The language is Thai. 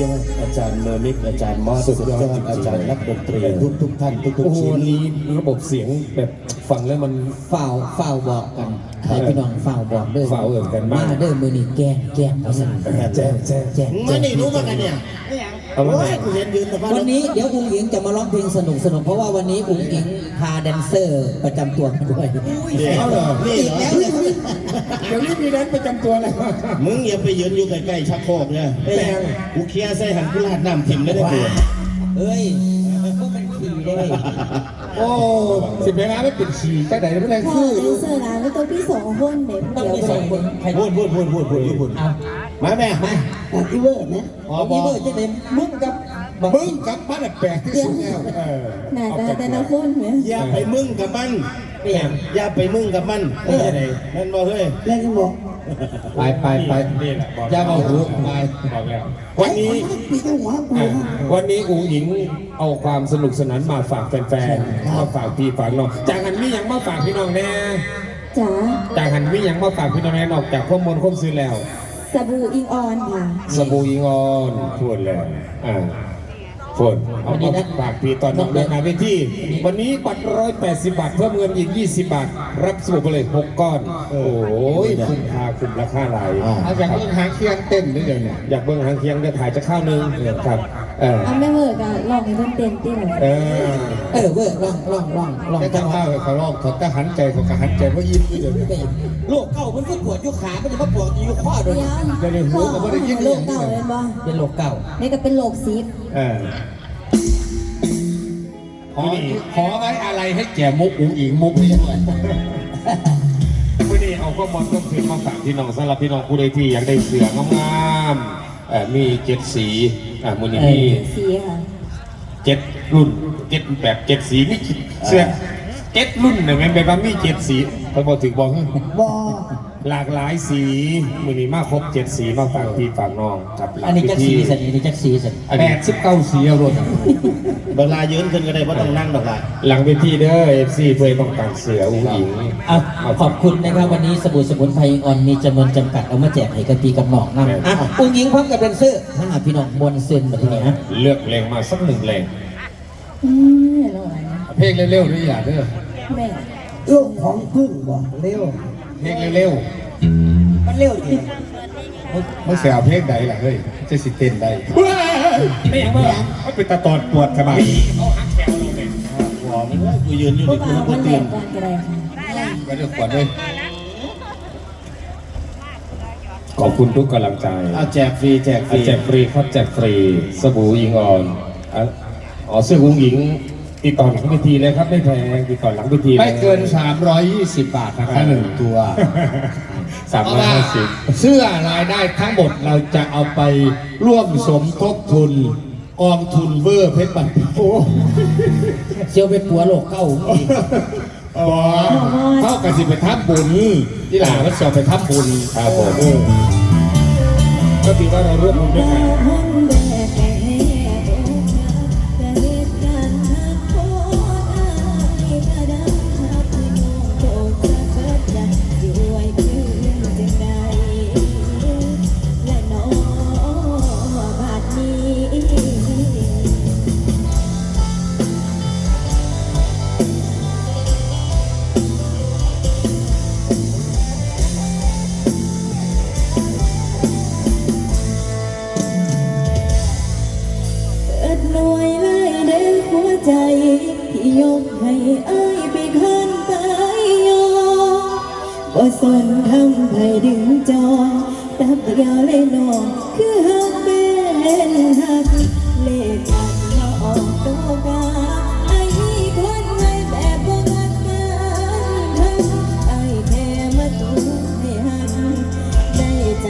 ยอดอาจารย์เมอร์มิกอาจารย์มอสสุสุดดยยออดดจริงๆอาจารย์นักดนตรีทุกทุกๆท่านทุกทุกโอ้โหชิ้นวันนี้ระบบเสียงแบบฟังแล้วมัน ฝ่าวฝ่าวบอกกันให้พี่น้องฝ่าวบอกเด้อฝ่าวเอิ่นกันมาก เด้อมือนี่แกล้งแกล้งเอาซะแจ้งแจ้ง แจ้ง มานี่รู้มากันเนี่ย เอามาโอ้ยกูเห็นยืนแต่ว่าวันนี้เดี๋ยวอุ้งอิงจะมาร้องเพลงสนุกสนุกเพราะว่าวันนี้อุ้งอิงพาแดนเซอร์ประจำตัวมาด้วยเอาเหรอนี่เหรอเดี๋ยวนี้มีแดนประจำตัวอะไรมามึงอย่าไปยืนอยู่ใกล้ๆชักโครกเนี่ยแม่งกูเคลียร์ใส่หันกูลาดน้ำทิมไม่ได้เปลี่ยนเฮ้ยก็เป็นขี่เลย โอ้สิบเวลาไม่ปิดฉี่จังไหนไม่ได้พอคือแดนเซอร์ร้านแล้วตัวพี่สองคนเด็กต้องเดียวมีสองคนใครพูดพูดพูดพูดพูดพูดพูดเอามาแม่มาอีเวอร์นะอีเวอร์จะเป็นมึงกับบักมึงกลับบ้านแปลกที่สุดแล้วเออหน้าตาแต่ละคนเหมือนอย่าไปมึงกับมันเปลี่ยนอย่าไปมึงกับมันเออนั่นบอกเฮ้ยเล่นกันบอก ไปไปไปนี่แหละบอกอย่ามาหูไปบอกแล้ววันนี้ ปีตั้งหัวกูอะวันนี้อุ๋งอิงเอาความสนุกสนานมาฝากแฟนๆมาฝากพี่ฝากน้องจากหันมีหยังมาฝากพี่น้องแน่จ๋าจากหันมีหยังมาฝากพี่น้องแน่นอกจากข้อมูลข้อมซื้อแล้ว สบู่อิงออนค่ะสบู่อิงออนพูดแล้วอ่า พูดเอามาฝากพี่ตอนน้องเดินมาเวทีวันนี้บัตรร้อยแปดสิบบาท เพิ่มเงินอีกยี่สิบบาท รับสบู่ไปเลยหกก้อน โอ้ยคุ้มค่าคุ้มราคาหลายเอาจากเรื่องหางเคียงเต้นด้วยเดี๋ยวเนี่ยอยากเบิ่งหางเคียงจะถ่ายจะข้าวหนึงครับ เออ เอาไม่เวิร์กอะลองให้เพิ่นเต้นตีหน่อยเออเออเวอร์ล่องล่องล่องล่องแต่จัถ้างหวะข้าวเขาลอกเขาก็หันใจเขาก็หันใจเพราะยิ้มอยู่เดี๋ยวนี้โลกเก่ามันก็ปวดยุขามันจะมาปวดอยู่ข้อด้เดี๋วยยวพ่อเอาให้โลกเก่าเลยบ่เป็นโลกเก่านี่ก็เป็นโลกซีดเออขอขอไว้อะไรให้แก่มุกอุ๋งอิงมุกนี้ด้วยวันนี้เอาข้อมูลต้นทุนมาฝากพี่น้องสำหรับพี่น้องผู้ใดที่อยากได้เสืองามๆเอ่อมีเจ็ดสีอ่ามูลนิธิสีค่ะเจ็ดรุ่นเจ็ดแบบเจ็ดสีนี่เสื้อเจ็ดรุ่นเนี่ยแม่นแบบว่ามีเจ็ดสีเขาบอกถึงบอกให้บอ หลากหลายสีมือนี้มาครบเจ็ดสีมาฝากพี่ฝากน้องครับหลังอันนี้จักพิสีธีสันอันนี้จักสีสันอันแปนี้ดสิบเก้าสีเอารถเวลายืนขึ้นก็ได้เพราะต้องนั่งดอกละหลังเวทีเด้อเอฟซีเพื่อต้องการเสืออุ้งอิงเอาขอบคุณนะครับวันนี้สบู่สมุนไพรออนมีจำนวนจำกัดเอามาแจกให้กันปีกับหนองนะอะอุ้งยิงพร้อมกับแดนเซอร์ถ้าหากพี่น้องมวลเซนแบบนี้นะเลือกแรงมาสักหนึ่งแรงอืมอร่อยนะเพลงเร็วๆด้วยอย่าเด้อแม่ลูกของพึ่งบ่เร็ว เพลงเร็วมันเร็วจริงๆไม่เสียเพลงใดล่ะเฮ้ยจะสิเต้นได้ไม่ยังว่าเขาเป็นตาตอดปวดสบายหอมเลยกูยืนอยู่พวในกกูเรากูวันแรเตือนกก่อนก็ได้ค่ะก็เดี๋ยวก่อนเลยขอบคุณทุกกำลังใจเอาแจกฟรีแจกฟรีแจกฟรีครับแจกฟรีสบู่อิงออนอะอ๋อเสื้ออุ้งอิง ติดต่อหลังเวทีเลยครับไม่แพงติดต่อหลังเวทีลยไม่เกิน 320 บาทนะคะหนึ่งตัวสามเพราะร้อยว่าห้าสิบเสื้อรายได้ทั้งหมดเราจะเอาไปร่วมสมทบทุนกองทุนเวอร์เพชรบันโอ้เซียวเป็นปัวโลกเก่าอีกอ๋อเข้ากับสิไปทับบุญที่หลานก็สอบไปทับบุญครับผม ก็ถือว่าเราร่วมบุญด้วยกันห้อ จรตับยาวเลยนองคือหักเป็นหักเล่กันมาออกตัวกาไอ้นี่คนไงแบบบ่งักกันไอ้แค่มาตัวให้หักได้ใจ